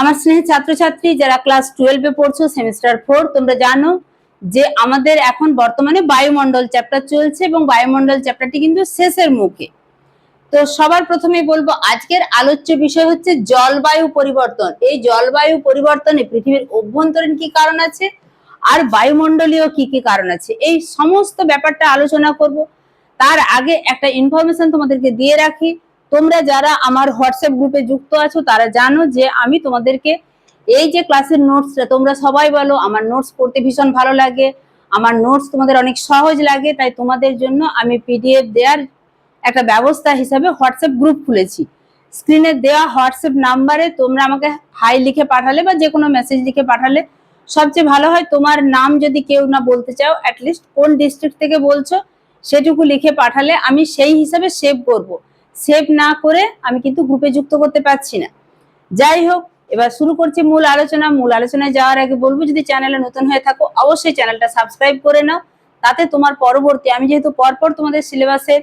আমার স্নেহের ছাত্রছাত্রী যারা ক্লাস টুয়েলভে পড়ছো সেমিস্টার ফোর তোমরা জানো যে আমাদের এখন বর্তমানে বায়ুমণ্ডল চ্যাপ্টার চলছে এবং বায়ুমণ্ডল চ্যাপ্টারটি কিন্তু শেষের মুখে। তো সবার প্রথমেই বলব, আজকের আলোচ্য বিষয় হচ্ছে জলবায়ু পরিবর্তন। এই জলবায়ু পরিবর্তনে পৃথিবীর অভ্যন্তরীণ কি কারণ আছে? আর বায়ুমণ্ডলীয় কি কি কারণ আছে? এই সমস্ত ব্যাপারটা আলোচনা করব। তার আগে একটা ইনফরমেশন তোমাদেরকে দিয়ে রাখি। তোমরা যারা আমার হোয়াটসঅ্যাপ গ্রুপে যুক্ত আছো, তারা জানো যে আমি তোমাদেরকে এই যে ক্লাসের নোটসটা তোমরা সবাই বলো, আমার নোটস পড়তে ভীষণ ভালো লাগে, আমার নোটস তোমাদের অনেক সহজ লাগে, তাই তোমাদের জন্য আমি পিডিএফ দেওয়ার একটা ব্যবস্থা হিসাবে হোয়াটসঅ্যাপ গ্রুপ খুলেছি। স্ক্রিনে দেওয়া হোয়াটসঅ্যাপ নাম্বারে তোমরা আমাকে হাই লিখে পাঠালে বা যে কোনো মেসেজ লিখে পাঠালে সবচেয়ে ভালো হয়। তোমার নাম যদি কেউ না বলতে চাও অ্যাটলিস্ট কোন ডিস্ট্রিক্ট থেকে বলছো, সেটুকু লিখে পাঠালে আমি সেই হিসাবে সেভ করব। সেভ না করে আমি কিন্তু গ্রুপে যুক্ত করতে পারছি না। যাই হোক, এবার শুরু করছি মূল আলোচনা। মূল আলোচনায় যাওয়ার আগে বলব, যদি চ্যানেলে নতুন হয়ে থাকো, অবশ্যই চ্যানেলটা সাবস্ক্রাইব করে নাও। তাতে তোমার পরবর্তী, আমি যেহেতু পরপর তোমাদের সিলেবাসের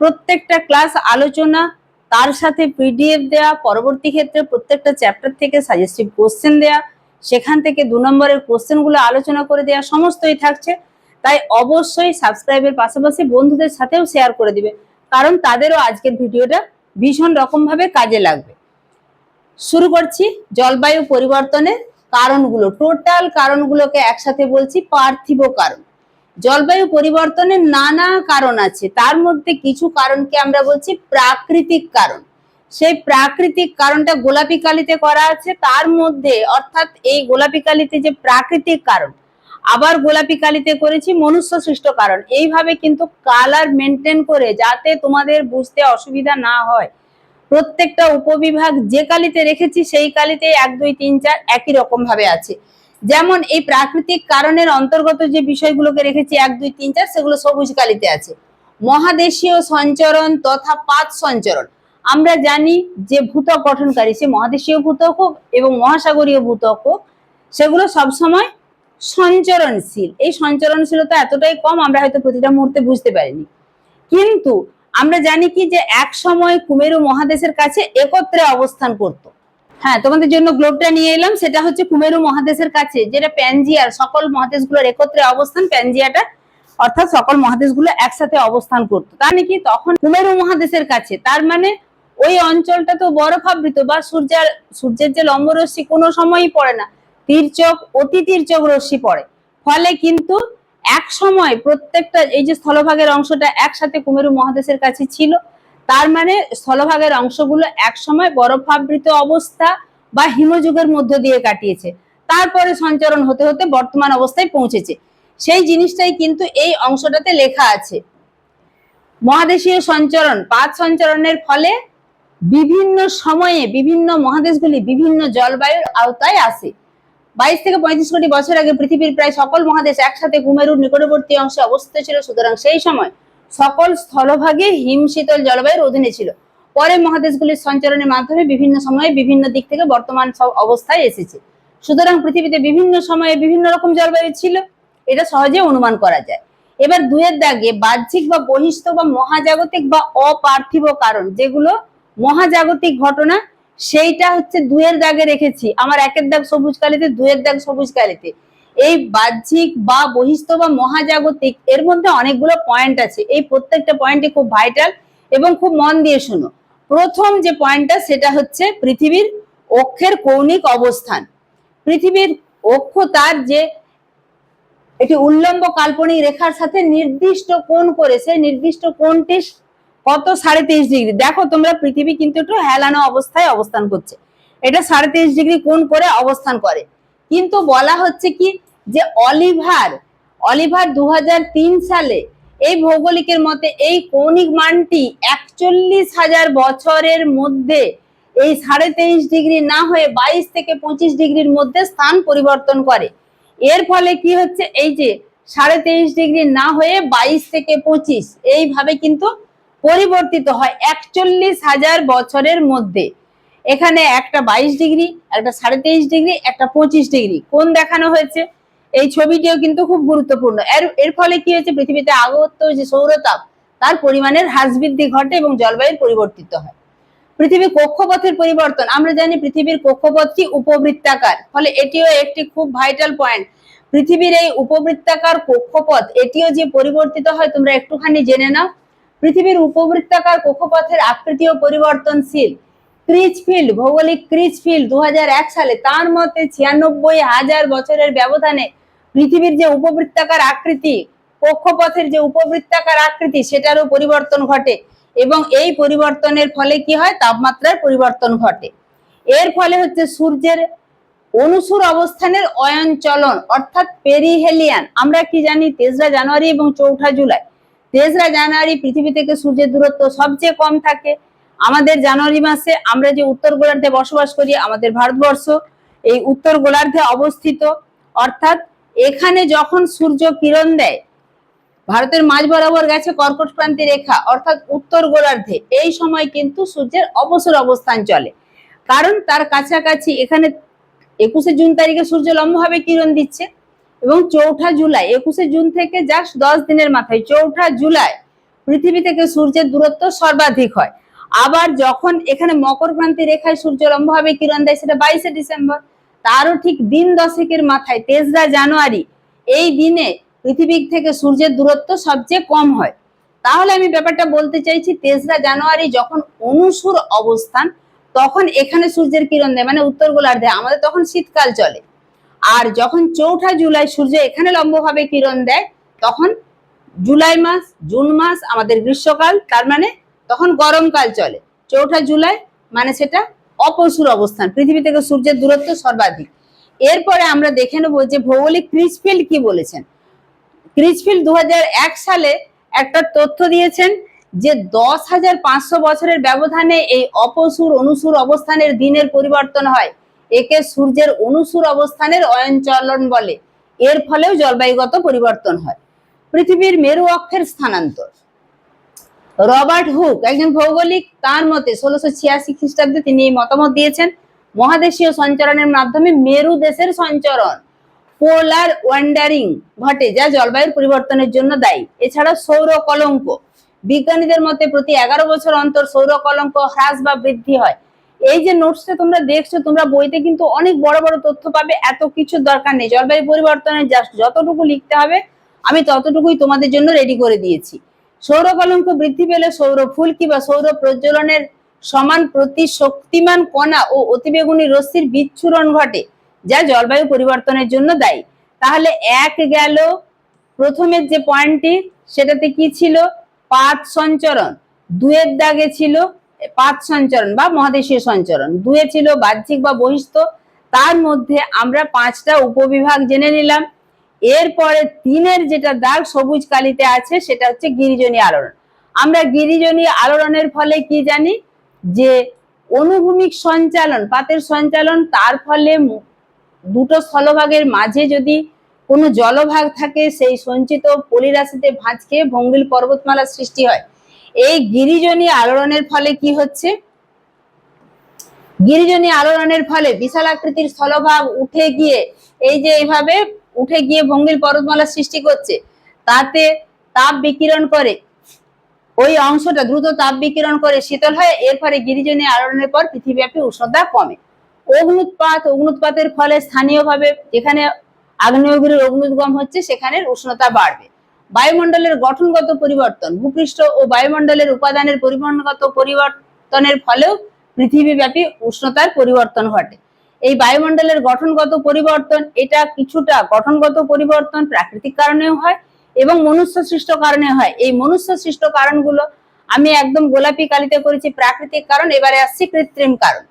প্রত্যেকটা ক্লাস আলোচনা, তার সাথে পিডিএফ দেয়া, পরবর্তী ক্ষেত্রে প্রত্যেকটা চ্যাপ্টার থেকে সাজেস্টিভ কোশ্চেন দেয়া, সেখান থেকে দু নম্বরের কোশ্চেনগুলো আলোচনা করে দেয়া, সমস্তই থাকছে। তাই অবশ্যই সাবস্ক্রাইবের পাশাপাশি বন্ধুদের সাথেও শেয়ার করে দিবে। কারণ তাদেরও আজকের ভিডিওটা ভীষণ রকম ভাবে কাজে লাগবে। শুরু করছি জলবায়ু পরিবর্তনের কারণগুলো টোটাল কারণগুলোকে একসাথে বলছি পার্থিব কারণ। জলবায়ু পরিবর্তনের নানা কারণ আছে, তার মধ্যে কিছু কারণকে আমরা বলছি প্রাকৃতিক কারণ। সেই প্রাকৃতিক কারণটা গোলাপি কালিতে করা আছে, তার মধ্যে অর্থাৎ এই গোলাপি কালিতে যে প্রাকৃতিক কারণ আবার গোলাপি কালিতে করেছি মনুষ্য সৃষ্ট কারণ। এইভাবে কিন্তু কালার মেনটেন করে যাতে তোমাদের বুঝতে অসুবিধা না হয়। প্রত্যেকটা উপবিভাগ যে কালিতে রেখেছি সেই কালিতে এক, দুই, তিন, চার একই রকম ভাবে আছে। যেমন এই প্রাকৃতিক কারণের অন্তর্গত যে বিষয়গুলোকে রেখেছি এক, দুই, তিন, চার, সেগুলো সবুজ কালিতে আছে। মহাদেশীয় সঞ্চরণ তথা পাত সঞ্চরণ। আমরা জানি যে ভূতক গঠনকারী সে মহাদেশীয় ভূতক হোক এবং মহাসাগরীয় ভূতক হোক, সেগুলো সবসময় সঞ্চরণশীল। এই সঞ্চরণশীলতা এতটাই কম, আমরা হয়তো প্রতিটা মুহূর্তে বুঝতে পারিনি। কিন্তু আমরা জানি কি যে এক সময় কুমেরু মহাদেশের কাছে একত্রে অবস্থান করত। হ্যাঁ তোমাদের জন্য গ্লোবটা নিয়ে এলাম, সেটা হচ্ছে কুমেরু মহাদেশের কাছে, যেটা প্যানজিয়ার সকল মহাদেশগুলোর একত্রে অবস্থান প্যানজিয়াটা অর্থাৎ সকল মহাদেশগুলো একসাথে অবস্থান করতো। তার নাকি তখন কুমেরু মহাদেশের কাছে, তার মানে ওই অঞ্চলটা তো বরফ বরফাবৃত বা সূর্যের সূর্যের যে লম্বরশ্মি কোনো সময়ই পড়ে না। তীর্চক অতি তীর্চক রশ্মি পড়ে। ফলে কিন্তু এক সময় প্রত্যেকটা এই যে স্থলভাগের অংশটা একসাথে কুমেরু মহাদেশের কাছে ছিল, তার মানে স্থলভাগের অংশগুলো এক সময় বরফাবৃত অবস্থা বা হিমযুগের মধ্য দিয়ে কাটিয়েছে। তারপরে সঞ্চরণ হতে হতে বর্তমান অবস্থায় পৌঁছেছে। সেই জিনিসটাই কিন্তু এই অংশটাতে লেখা আছে। মহাদেশীয় সঞ্চরণ পাত সঞ্চরণের ফলে বিভিন্ন সময়ে বিভিন্ন মহাদেশগুলি বিভিন্ন জলবায়ুর আওতায় আসে। বাইশ থেকে পঁয়ত্রিশ কোটি বছর আগে পৃথিবীর প্রায় সকল মহাদেশ একসাথে কুমেরুর নিকটবর্তী অংশে অবস্থিত ছিল। সুতরাং সেই সময় সকল স্থলভাগে হিম শীতল জলবায়ুর অধীনে ছিল। পরে মহাদেশগুলির সঞ্চালনের মাধ্যমে বিভিন্ন সময়ে বিভিন্ন দিক থেকে বর্তমান সব অবস্থায় এসেছে। সুতরাং পৃথিবীতে বিভিন্ন সময়ে বিভিন্ন রকম জলবায়ু ছিল। এটা সহজে অনুমান করা যায়। এবার দুয়ের দাগে বাহ্যিক বা বহিষ্ঠ বা মহাজাগতিক বা অপার্থিব কারণ, যেগুলো মহাজাগতিক ঘটনা সেইটা হচ্ছে দুয়ের দাগে রেখেছি। আমার একের দাগ সবুজ কালিতে, দুয়ের দাগ সবুজ কালিতে। এই বাহ্যিক বা বহিস্থ বা মহাজাগতিক, এর মধ্যে অনেকগুলো পয়েন্ট আছে। এই প্রত্যেকটা পয়েন্টে খুব ভাইটাল এবং খুব মন দিয়ে শুনো। প্রথম যে পয়েন্টটা সেটা হচ্ছে পৃথিবীর অক্ষের কৌণিক অবস্থান। পৃথিবীর অক্ষ তার যে একটি উল্লম্ব কাল্পনিক রেখার সাথে নির্দিষ্ট কোণ করে, সেই নির্দিষ্ট কোণটি কত? সাড়ে তেইশ ডিগ্রি। দেখো তোমরা পৃথিবী কিন্তু একটু হেলানো অবস্থায় অবস্থান করছে। এটা সাড়ে তেইশ ডিগ্রি কোন করে? অবস্থান করে। কিন্তু বলা হচ্ছে কি? যে অলিভার অলিভার দু হাজার তিন সালে এই ভৌগোলিকের মতে এই কৌণিক মানটি একচল্লিশ হাজার বছরের মধ্যে এই সাড়ে তেইশ ডিগ্রি না হয়ে বাইশ থেকে পঁচিশ ডিগ্রির মধ্যে স্থান পরিবর্তন করে। এর ফলে কি হচ্ছে? এই যে সাড়ে তেইশ ডিগ্রি না হয়ে বাইশ থেকে পঁচিশ, এইভাবে কিন্তু পরিবর্তিত হয় একচল্লিশ হাজার বছরের মধ্যে। এখানে একটা বাইশ ডিগ্রি, একটা সাড়ে তেইশ ডিগ্রি, একটা পঁচিশ ডিগ্রি। কোন দেখানো হয়েছে? এই ছবিটিও কিন্তু খুব গুরুত্বপূর্ণ। এর এর ফলে কি হয়েছে? পৃথিবীতে আগত যে সৌরতাপ, তার পরিমাণের হ্রাস বৃদ্ধি ঘটে এবং জলবায়ুর পরিবর্তিত হয়। পৃথিবীর কক্ষপথের পরিবর্তন, আমরা জানি পৃথিবীর কক্ষপথটি উপবৃত্তাকার, ফলে এটিও একটি খুব ভাইটাল পয়েন্ট পৃথিবীর এই উপবৃত্তাকার কক্ষপথ, এটিও যে পরিবর্তিত হয়, তোমরা একটুখানি জেনে নাও। পৃথিবীর উপবৃত্তাকার কক্ষপথের আকৃতিও পরিবর্তনশীল ক্রিজ ফিল্ড, ভৌগোলিক ক্রিজ ফিল্ড দু সালে তার মতে ছিয়ানব্বই হাজার বছরের ব্যবধানে পৃথিবীর যে উপবৃত্তাকার আকৃতি, কক্ষপথের যে উপবৃত্তাকার আকৃতি, সেটারও পরিবর্তন ঘটে। এবং এই পরিবর্তনের ফলে কি হয়? তাপমাত্রার পরিবর্তন ঘটে। এর ফলে হচ্ছে সূর্যের অনুসুর অবস্থানের অয়ন চলন, অর্থাৎ পেরিহেলিয়ান। আমরা কি জানি? তেসরা জানুয়ারি এবং চৌঠা জুলাই। তেসরা জানুয়ারি পৃথিবী থেকে সূর্যের দূরত্ব সবচেয়ে কম থাকে। আমাদের জানুয়ারি মাসে আমরা যে উত্তর গোলার্ধে বসবাস করি, আমাদের ভারতবর্ষ, এই উত্তর গোলার্ধে অবস্থিত। অর্থাৎ এখানে যখন সূর্য কিরণ দেয়, ভারতের মাঝ বরাবর গেছে কর্কট ক্রান্তি রেখা, অর্থাৎ উত্তর গোলার্ধে, এই সময় কিন্তু সূর্যের অবসর অবস্থান চলে। কারণ তার কাছাকাছি এখানে একুশে জুন তারিখে সূর্য লম্বভাবে কিরণ দিচ্ছে। এবং চৌঠা জুলাই, একুশে জুন থেকে জাস্ট দশ দিনের মাথায়, চৌঠা জুলাই পৃথিবী থেকে সূর্যের দূরত্ব সর্বাধিক হয়। আবার যখন এখানে মকর ক্রান্তি রেখায় সূর্য লম্বভাবে কিরণ দেয় সেটা বাইশে ডিসেম্বর, তারও ঠিক দিন দশেকের মাথায়, তেসরা জানুয়ারি, এই দিনে পৃথিবী থেকে সূর্যের দূরত্ব সবচেয়ে কম হয়। তাহলে আমি ব্যাপারটা বলতে চাইছি, তেসরা জানুয়ারি যখন অনুসুর অবস্থান, তখন এখানে সূর্যের কিরণ দেয় মানে উত্তর গোলার্ধে, আমাদের তখন শীতকাল চলে। আর যখন চৌঠা জুলাই সূর্য এখানে লম্বভাবে কিরণ দেয়, তখন জুলাই মাস, জুন মাস আমাদের গ্রীষ্মকাল, তার মানে তখন গরমকাল চলে। চৌঠা জুলাই মানে সেটা অপসুর অবস্থান, পৃথিবী থেকে সূর্যের দূরত্ব সর্বাধিক। এরপরে আমরা দেখে নেব যে ভৌগোলিক ক্রিসফিল্ড কি বলেছেন। ক্রিসফিল্ড দু হাজার এক সালে একটা তথ্য দিয়েছেন যে দশ হাজার পাঁচশো বছরের ব্যবধানে এই অপসুর অনুসুর অবস্থানের দিনের পরিবর্তন হয়। একে সূর্যের অনুসুর অবস্থানের অয়নচলন বলে। এর ফলেও জলবায়ুগত পরিবর্তন হয়। পৃথিবীর মেরু অক্ষের স্থানান্তর। রবার্ট হুক, একজন ভৌগোলিক, তার মতে ষোলোশো ছিয়াশি খ্রিস্টাব্দে তিনি মতামত দিয়েছেন, মহাদেশীয় সঞ্চরণের মাধ্যমে মেরু দেশের সঞ্চরণ, পোলার ওয়ান্ডারিং ঘটে যা জলবায়ুর পরিবর্তনের জন্য দায়ী। এছাড়া সৌর কলঙ্ক, বিজ্ঞানীদের মতে প্রতি এগারো বছর অন্তর সৌর কলঙ্ক হ্রাস বা বৃদ্ধি হয়। এই যে নোটসটা তোমরা দেখছ, তোমরা বইতে কিন্তু অনেক বড় বড় তথ্য পাবে, এত কিছুর দরকার নেই। জলবায়ু পরিবর্তনের জাস্ট যতটুকু লিখতে হবে, আমি ততটুকুই তোমাদের জন্য রেডি করে দিয়েছি। সৌর কলঙ্ক বৃদ্ধি পেলে সৌর ফুল বা সৌর প্রজ্বলনের সমান প্রতি শক্তিমান কণা ও অতিবেগুনি রশ্মির বিচ্ছুরণ ঘটে, যা জলবায়ু পরিবর্তনের জন্য দায়ী। তাহলে এক গেল প্রথমের যে পয়েন্টটি সেটাতে কি ছিল? পাত সঞ্চরণ। দুয়ের দাগে ছিল পাত সঞ্চরণ বা মহাদেশীয় সঞ্চরণ। দুয়ে ছিল বাহ্যিক বা বহিষ্ঠ। তার মধ্যে আমরা পাঁচটা উপবিভাগ জেনে নিলাম। এরপরে তিনের যেটা দাগ সবুজ কালিতে আছে, সেটা হচ্ছে গিরিজনী আলোড়ন আমরা গিরিজনী আলোড়নের ফলে কি জানি? যে অনুভূমিক সঞ্চালন, পাতের সঞ্চালন, তার ফলে দুটো স্থলভাগের মাঝে যদি কোনো জলভাগ থাকে, সেই সঞ্চিত পলিরাশিতে ভাঁজকে ভঙ্গিল পর্বতমালা সৃষ্টি হয়। এই গিরিজনী আলোড়নের ফলে কি হচ্ছে? গিরিজনী আলোড়নের ফলে বিশাল আকৃতির স্থলভাগ উঠে গিয়ে, এই যে এইভাবে উঠে গিয়ে ভঙ্গিল পর্বতমালা সৃষ্টি করছে, তাতে তাপ বিকিরণ করে। ওই অংশটা দ্রুত তাপ বিকিরণ করে শীতল হয়, এর ফলে গিরিজনী আলোড়নের পর পৃথিবীব্যাপী উষ্ণতা কমে। অগ্নুৎপাত, অগ্নুৎপাতের ফলে স্থানীয়ভাবে যেখানে আগ্নেয়গিরির অগ্নুদ্গম হচ্ছে সেখানে উষ্ণতা বাড়বে। বায়ুমণ্ডলের গঠনগত পরিবর্তন, ভূপৃষ্ঠ ও বায়ুমণ্ডলের উপাদানের পরিমাণগত পরিবর্তনের ফলেও পৃথিবীব্যাপী উষ্ণতার পরিবর্তন ঘটে। এই বায়ুমণ্ডলের গঠনগত পরিবর্তন, এটা কিছুটা গঠনগত পরিবর্তন প্রাকৃতিক কারণেও হয় এবং মনুষ্য সৃষ্ট কারণে হয়। এই মনুষ্য সৃষ্ট কারণগুলো আমি একদম গোলাপি কালিতে করেছি প্রাকৃতিক কারণ, এবারে আসছি কৃত্রিম কারণ।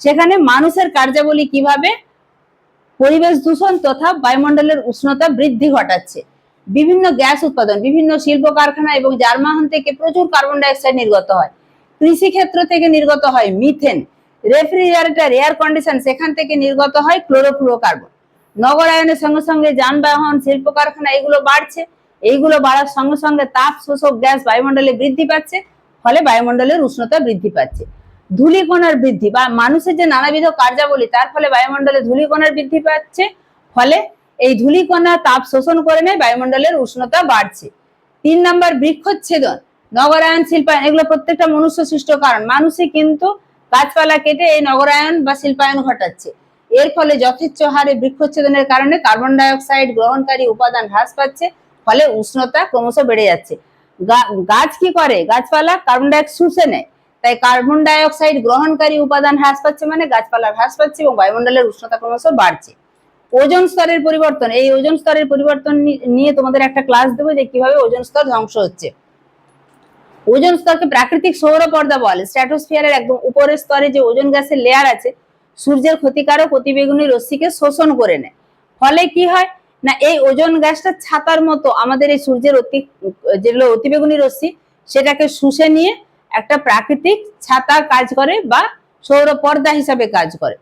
সেখানে মানুষের কার্যাবলী কীভাবে পরিবেশ দূষণ তথা বায়ুমণ্ডলের উষ্ণতা বৃদ্ধি ঘটাচ্ছে বিভিন্ন গ্যাস উৎপাদন, বিভিন্ন শিল্প কারখানা এবং যানবাহন থেকে প্রচুর কার্বন ডাইঅক্সাইড নির্গত হয়। কৃষি ক্ষেত্র থেকে নির্গত হয় মিথেন রেফ্রিজারেটর এয়ার কন্ডিশন সেখান থেকে নির্গত হয় ক্লোরোফ্লুরোকার্বন নগরায়নের সঙ্গে সঙ্গে যানবাহন, শিল্প কারখানা, এগুলো বাড়ছে। এইগুলো বাড়ার সঙ্গে সঙ্গে তাপ শোষক গ্যাস বায়ুমণ্ডলে বৃদ্ধি পাচ্ছে, ফলে বায়ুমণ্ডলের উষ্ণতা বৃদ্ধি পাচ্ছে। ধূলিকণার বৃদ্ধি বা মানুষের যে নানাবিধ কার্যাবলী, তার ফলে বায়ুমণ্ডলে ধূলিকণার বৃদ্ধি পাচ্ছে, ফলে এই ধূলিকণা তাপ শোষণ করে নেয় বায়ুমণ্ডলের উষ্ণতা বাড়ছে। তিন নাম্বার বৃক্ষচ্ছেদন, নগরায়ন, শিল্পায়ন, এগুলো প্রত্যেকটা মনুষ্য সৃষ্ট কারণ। মানুষই কিন্তু গাছপালা কেটে এই নগরায়ন বা শিল্পায়ন ঘটাচ্ছে। এর ফলে যথেচ্ছ হারে বৃক্ষচ্ছেদনের কারণে কার্বন ডাই অক্সাইড গ্রহণকারী উপাদান হ্রাস পাচ্ছে, ফলে উষ্ণতা ক্রমশ বেড়ে যাচ্ছে। গাছ কি করে? গাছপালা কার্বন ডাই অক্সাইড শুষে নেয়, তাই কার্বন ডাই অক্সাইড গ্রহণকারী উপাদান হ্রাস পাচ্ছে মানে গাছপালা হ্রাস পাচ্ছে এবং বায়ুমণ্ডলের উষ্ণতা ক্রমশ বাড়ছে। ওজন স্তরের পরিবর্তন, এই ওজন স্তরের পরিবর্তন নিয়ে তোমাদের একটা ক্লাস দেবো যে কীভাবে ওজন স্তর ধ্বংস হচ্ছে। ওজন স্তরকে প্রাকৃতিক সৌর পর্দা বলে স্ট্র্যাটোস্ফিয়ারের একদম উপরের স্তরে যে ওজন গ্যাসের লেয়ার আছে, সূর্যের ক্ষতিকারক অতিবেগুনি রশ্মিকে শোষণ করে নেয়। ফলে কি হয়? না, এই ওজন গ্যাসটা ছাতার মতো আমাদের এই সূর্যের অতি যেগুলো অতিবেগুনি রশ্মি, সেটাকে শুষে নিয়ে একটা প্রাকৃতিক ছাতা কাজ করে বা সৌর পর্দা হিসাবে কাজ করে।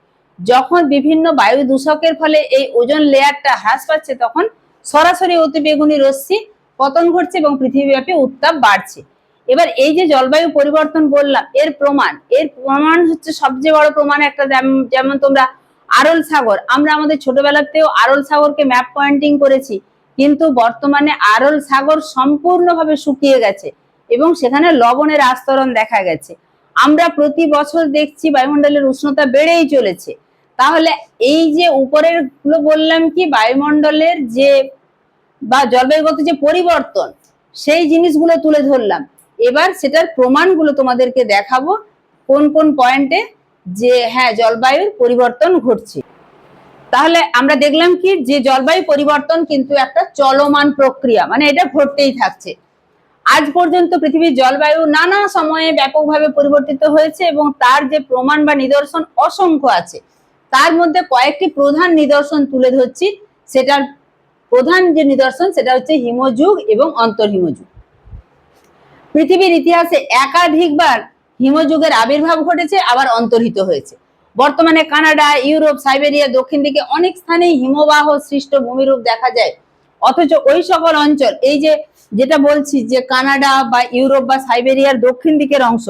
যখন বিভিন্ন বায়ু দূষকের ফলে এই ওজন লেয়ারটা হ্রাস পাচ্ছে, তখন সরাসরি অতিবেগুনি রশ্মি পতন ঘটছে এবং পৃথিবীব্যাপী উত্তাপ বাড়ছে। এবার এই যে জলবায়ু পরিবর্তন বললাম, এর প্রমাণ এর প্রমাণ হচ্ছে সবচেয়ে বড় প্রমাণ একটা যেম- যেমন তোমরা আরল সাগর। আমরা আমাদের ছোটবেলাতেও আরল সাগরকে ম্যাপ পয়েন্টিং করেছি, কিন্তু বর্তমানে আরল সাগর সম্পূর্ণভাবে শুকিয়ে গেছে এবং সেখানে লবণের আস্তরণ দেখা গেছে। আমরা প্রতি বছর দেখছি বায়ুমণ্ডলের উষ্ণতা বেড়েই চলেছে। তাহলে এই যে উপরেরগুলো বললাম কি বায়ুমণ্ডলের যে বা জলবায়ুগত যে পরিবর্তন, সেই জিনিসগুলো তুলে ধরলাম। এবার সেটার প্রমাণগুলো তোমাদেরকে দেখাবো, কোন কোন পয়েন্টে যে হ্যাঁ জলবায়ুর পরিবর্তন ঘটছে। তাহলে আমরা দেখলাম কি যে জলবায়ু পরিবর্তন কিন্তু একটা চলমান প্রক্রিয়া মানে এটা ঘটতেই থাকছে। আজ পর্যন্ত পৃথিবীর জলবায়ু নানা সময়ে ব্যাপকভাবে পরিবর্তিত হয়েছে এবং তার যে প্রমাণ বা নিদর্শন অসংখ্য আছে। তার মধ্যে কয়েকটি প্রধান নিদর্শন তুলে ধরছি। সেটার প্রধান যে নিদর্শন, সেটা হচ্ছে হিমযুগ এবং অন্তর্হিমযুগ। পৃথিবীর ইতিহাসে একাধিকবার হিমযুগের আবির্ভাব ঘটেছে, আবার অন্তর্হিত হয়েছে। বর্তমানে কানাডা, ইউরোপ, সাইবেরিয়া, দক্ষিণ দিকে অনেক স্থানেই হিমবাহ সৃষ্ট ভূমিরূপ দেখা যায়। অথচ ওই সকল অঞ্চল, এই যে যেটা বলছি যে কানাডা বা ইউরোপ বা সাইবেরিয়ার দক্ষিণ দিকের অংশ,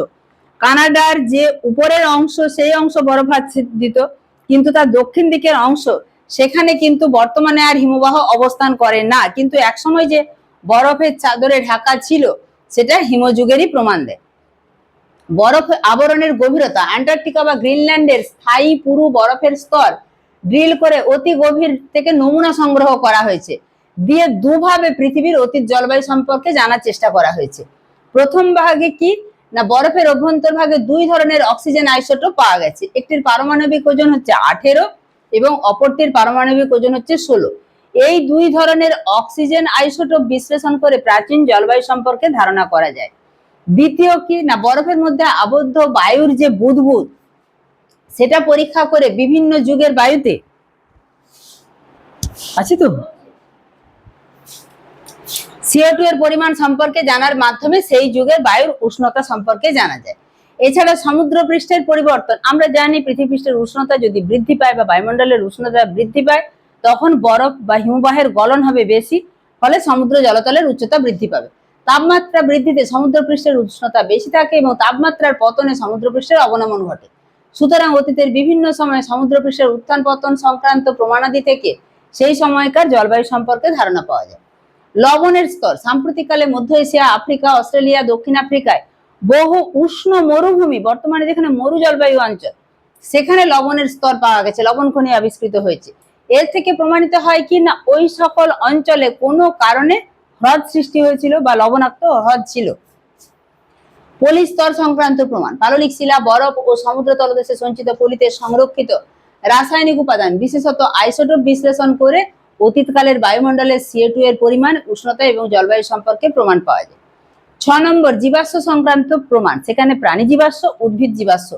কানাডার যে উপরের অংশ, সেই অংশ বরফাচ্ছাদিত কিন্তু তার দক্ষিণ দিকের অংশ, সেখানে কিন্তু বর্তমানে আর হিমবাহ অবস্থান করে না। কিন্তু একসময় যে বরফের চাদরে ঢাকা ছিল, সেটা হিমযুগেরই প্রমাণ দেয়। বরফ আবরণের গভীরতা, অ্যান্টার্কটিকা বা গ্রিনল্যান্ডের স্থায়ী পুরু বরফের স্তর ড্রিল করে অতি গভীর থেকে নমুনা সংগ্রহ করা হয়েছে, দিয়ে দুভাবে পৃথিবীর অতীত জলবায়ু সম্পর্কে জানার চেষ্টা করা হয়েছে। প্রথম ভাগে কি? না, বরফের অভ্যন্তর ভাগে দুই ধরনের অক্সিজেন আইসোটোপ পাওয়া গেছে। একটির পারমাণবিক ওজন হচ্ছে আঠেরো এবং অপরটির পারমাণবিক ওজন হচ্ছে ষোলো। এই দুই ধরনের অক্সিজেন আইসোটোপ বিশ্লেষণ করে প্রাচীন জলবায়ু সম্পর্কে ধারণা করা যায়। দ্বিতীয় কি? না, বরফের মধ্যে আবদ্ধ বায়ুর যে বুদবুদ, সেটা পরীক্ষা করে বিভিন্ন যুগের বায়ুতে। আছে তো? সিও টু এর পরিমাণ সম্পর্কে জানার মাধ্যমে সেই যুগের বায়ুর উষ্ণতা সম্পর্কে জানা যায়। এছাড়া সমুদ্র পৃষ্ঠের পরিবর্তন, আমরা জানি পৃথিবী পৃষ্ঠের উষ্ণতা যদি বৃদ্ধি পায় বা বায়ুমণ্ডলের উষ্ণতা বৃদ্ধি পায়, তখন বরফ বা হিমবাহের গলন হবে বেশি, ফলে সমুদ্র জলতলের উচ্চতা বৃদ্ধি পাবে। তাপমাত্রা বৃদ্ধিতে সমুদ্র পৃষ্ঠের উষ্ণতা বেশি থাকে এবং তাপমাত্রার পতনে সমুদ্র পৃষ্ঠের অবনমন ঘটে। সুতরাং অতীতের বিভিন্ন সময়ে সমুদ্র পৃষ্ঠের উত্থান পতন সংক্রান্ত প্রমাণাদি থেকে সেই সময়কার জলবায়ু সম্পর্কে ধারণা পাওয়া যায়। লবণের স্তর। সাম্প্রতিককালে মধ্য এশিয়া, আফ্রিকা, অস্ট্রেলিয়া, দক্ষিণ আফ্রিকায় বহু উষ্ণ মরুভূমি, বর্তমানে যেখানে মরু জলবায়ু অঞ্চল, সেখানে লবণের স্তর পাওয়া গেছে, লবণ খনি আবিষ্কৃত হয়েছে। এর থেকে প্রমাণিত হয় কি না, ওই সকল অঞ্চলে কোনো কারণে হ্রদ সৃষ্টি হয়েছিল বা লবণাক্ত হ্রদ ছিল। পলিস্তর সংক্রান্ত প্রমাণ, পাললিক শিলা, বরফ ও সমুদ্র তলদেশে সঞ্চিত পলিতে সংরক্ষিত রাসায়নিক উপাদান, বিশেষত আইসোটোপ বিশ্লেষণ করে অতীতকালের বায়ুমণ্ডলের সিও টু এর পরিমাণ, উষ্ণতা এবং জলবায়ু সম্পর্কে প্রমাণ পাওয়া যায়। ছ নম্বর, জীবাশ্ম সংক্রান্ত প্রমাণ। সেখানে প্রাণী জীবাশ্ম, উদ্ভিদ জীবাশ্ম।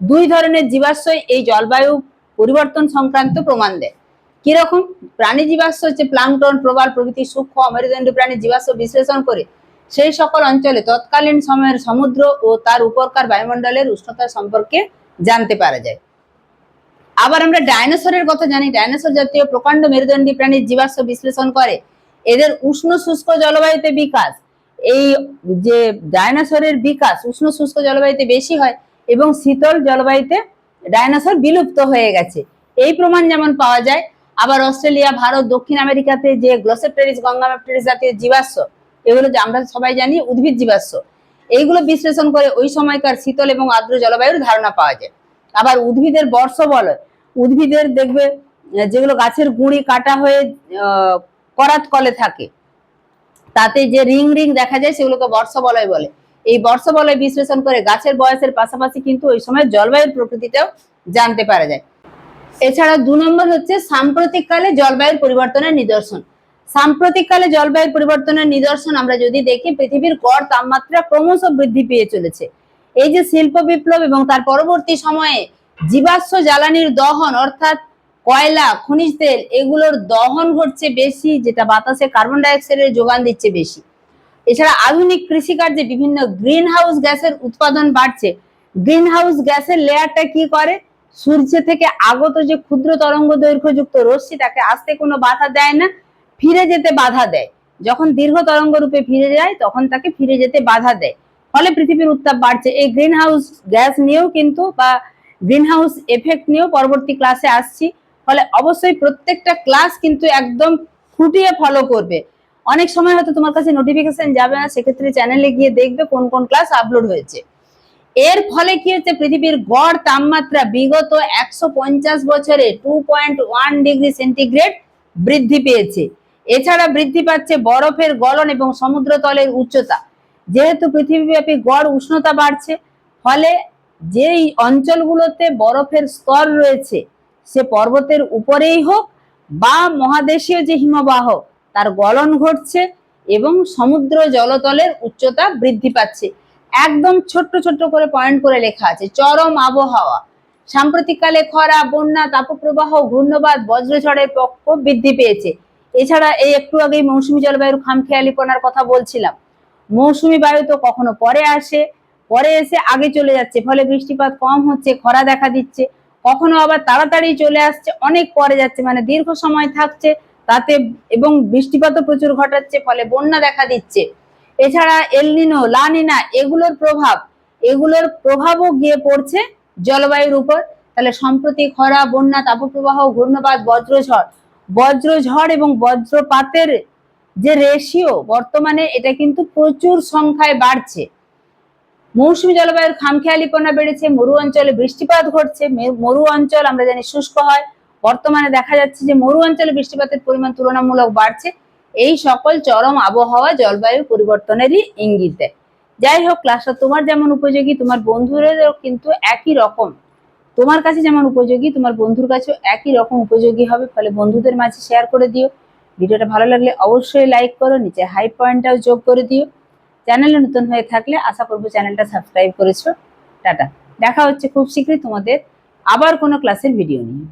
দুই ধরনের জীবাশ্মই এই জলবায়ু পরিবর্তন সংক্রান্ত প্রমাণ দেয়। কীরকম? প্রাণী জীবাশ্ম হচ্ছে প্লাংটন, প্রবাল প্রভৃতি সূক্ষ্ম অমেরুদণ্ডী প্রাণী জীবাশ্ম বিশ্লেষণ করে সেই সকল অঞ্চলে তৎকালীন সময়ের সমুদ্র ও তার উপরকার বায়ুমণ্ডলের উষ্ণতা সম্পর্কে জানতে পারা যায়। আবার আমরা ডাইনোসরের কথা জানি, ডাইনোসর জাতীয় প্রকাণ্ড মেরুদণ্ডী প্রাণীর জীবাশ্ম বিশ্লেষণ করে। এদের উষ্ণ শুষ্ক জলবায়ুতে বিকাশ। এই যে ডাইনোসরের বিকাশ উষ্ণ শুষ্ক জলবায়ুতে বেশি হয় এবং শীতল জলবায়ুতে ডাইনোসর বিলুপ্ত হয়ে গেছে। এই প্রমাণ যেমন পাওয়া যায়, আবার অস্ট্রেলিয়া, ভারত, দক্ষিণ আমেরিকাতে যে গ্লোসেপ্টেরিস গঙ্গামেপ্টেরিস জাতীয় জীবাশ্ম, এগুলো যে আমরা সবাই জানি উদ্ভিদ জীবাশ্ম। এইগুলো বিশ্লেষণ করে ওই সময়কার শীতল এবং আর্দ্র জলবায়ুর ধারণা পাওয়া যায়। আবার উদ্ভিদের বর্ষ বলয় উদ্ভিদের দেখবে, যেগুলো গাছের গুঁড়ি কাটা হয়ে করাত কলে থাকে, তাতে যে রিং রিং দেখা যায় সেগুলোকে বর্ষ বলয় বলে। এই বর্ষ বলয় বিশ্লেষণ করে গাছের বয়সের পাশাপাশি কিন্তু ওই সময় জলবায়ুর প্রকৃতিটাও জানতে পারা যায়। এছাড়া দু নম্বর হচ্ছে সাম্প্রতিককালে জলবায়ুর পরিবর্তনের নিদর্শন। সাম্প্রতিককালে জলবায়ুর পরিবর্তনের নিদর্শন আমরা যদি দেখি, পৃথিবীর গড় তাপমাত্রা ক্রমশ বৃদ্ধি পেয়ে চলেছে। এই যে শিল্প বিপ্লব এবং তার পরবর্তী সময়ে জীবাশ্ম জ্বালানির দহন, অর্থাৎ কয়লা, খনিজ তেল, এগুলোর দহন ঘটছে বেশি, যেটা বাতাসে কার্বন ডাইঅক্সাইডের যোগান দিচ্ছে বেশি। এছাড়া আধুনিক কৃষিকার্যে বিভিন্ন গ্রিন হাউস গ্যাসের উৎপাদন বাড়ছে। গ্রিন হাউস গ্যাসের লেয়ারটা কি করে? সূর্য থেকে আগত যে ক্ষুদ্র তরঙ্গ দৈর্ঘ্যযুক্ত রশ্মি, তাকে আসতে কোনো বাধা দেয় না, ফিরে যেতে বাধা দেয়। যখন দীর্ঘ তরঙ্গ রূপে ফিরে যায়, তখন তাকে ফিরে যেতে বাধা দেয়। ফলে পৃথিবীর উত্তাপ বাড়ছে। এই গ্রিন হাউস গ্যাস নিয়েও কিন্তু বা গ্রিন হাউস এফেক্ট নিয়েও পরবর্তী ক্লাসে আসছি। ফলে অবশ্যই প্রত্যেকটা ক্লাস কিন্তু একদম খুঁটিয়ে ফলো করবে। অনেক সময় হয়তো তোমার কাছে নোটিফিকেশন যাবে না, সেক্ষেত্রে চ্যানেলে গিয়ে দেখবে কোন কোন ক্লাস আপলোড হয়েছে। এর ফলে কি হচ্ছে? পৃথিবীর গড় তাপমাত্রা বিগত একশো পঞ্চাশ বছরে two point one degree centigrade বৃদ্ধি পেয়েছে। এছাড়া বৃদ্ধি পাচ্ছে বরফের গলন এবং সমুদ্রতলের উচ্চতা। যেহেতু পৃথিবীব্যাপী গড় উষ্ণতা বাড়ছে, ফলে যেই অঞ্চলগুলোতে বরফের স্তর রয়েছে, সে পর্বতের উপরেই হোক বা মহাদেশীয় যে হিমবাহ, তার গলন ঘটছে এবং সমুদ্র জলতলের উচ্চতা বৃদ্ধি পাচ্ছে। একদম ছোট্ট ছোট্ট করে পয়েন্ট করে লেখা আছে, চরম আবহাওয়া। সাম্প্রতিককালে খরা, বন্যা, তাপপ্রবাহ, ঘূর্ণবাদ, বজ্রঝড়ের প্রকোপ বৃদ্ধি পেয়েছে। এছাড়া এই একটু আগেই মৌসুমী জলবায়ুর খামখেয়ালিপনার কথা বলছিলাম। মৌসুমী বায়ু তো কখনো পরে আসে, পরে এসে আগে চলে যাচ্ছে, ফলে বৃষ্টিপাত কম হচ্ছে, খরা দেখা দিচ্ছে, কখনো আবার তাড়াতাড়ি চলে আসছে, অনেক পরে যাচ্ছে মানে দীর্ঘ সময় থাকছে, তাতে এবং বৃষ্টিপাতও প্রচুর ঘটাচ্ছে, ফলে বন্যা দেখা দিচ্ছে। এছাড়া এলনিনো লানিনা এগুলোর প্রভাব, এগুলোর প্রভাবও গিয়ে পড়ছে জলবায়ুর উপর। তাহলে সম্প্রতি খরা, বন্যা, তাপপ্রবাহ, ঘূর্ণবাদ, বজ্রঝড় বজ্রঝড় এবং বজ্রপাতের যে রেশিও বর্তমানে এটা কিন্তু প্রচুর সংখ্যায় বাড়ছে। মৌসুমী জলবায়ুর খামখেয়ালিপনা বেড়েছে, মরু অঞ্চলে বৃষ্টিপাত ঘটছে মরু অঞ্চল আমরা জানি শুষ্ক হয়। বর্তমানে দেখা যাচ্ছে যে মরু অঞ্চলে বৃষ্টিপাতের পরিমাণ তুলনামূলক বাড়ছে। এই সকল চরম আবহাওয়া জলবায়ু পরিবর্তনেরই ইঙ্গিত দেয়। যাই হোক, ক্লাসটা তোমার যেমন উপযোগী, তোমার বন্ধুদেরও কিন্তু একই রকম। তোমার কাছে যেমন উপযোগী, তোমার বন্ধুর কাছেও একই রকম উপযোগী হবে। ফলে বন্ধুদের মাঝে শেয়ার করে দিও। ভিডিওটা ভালো লাগলে অবশ্যই লাইক করো, নিচে হাই পয়েন্টটাও যোগ করে দিও। চ্যানেলে নতুন হয়ে থাকলে আশা করব চ্যানেলটা সাবস্ক্রাইব করেছ। টাটা। দেখা হচ্ছে খুব শীঘ্রই তোমাদের আবার কোনো ক্লাসের ভিডিও নিয়ে।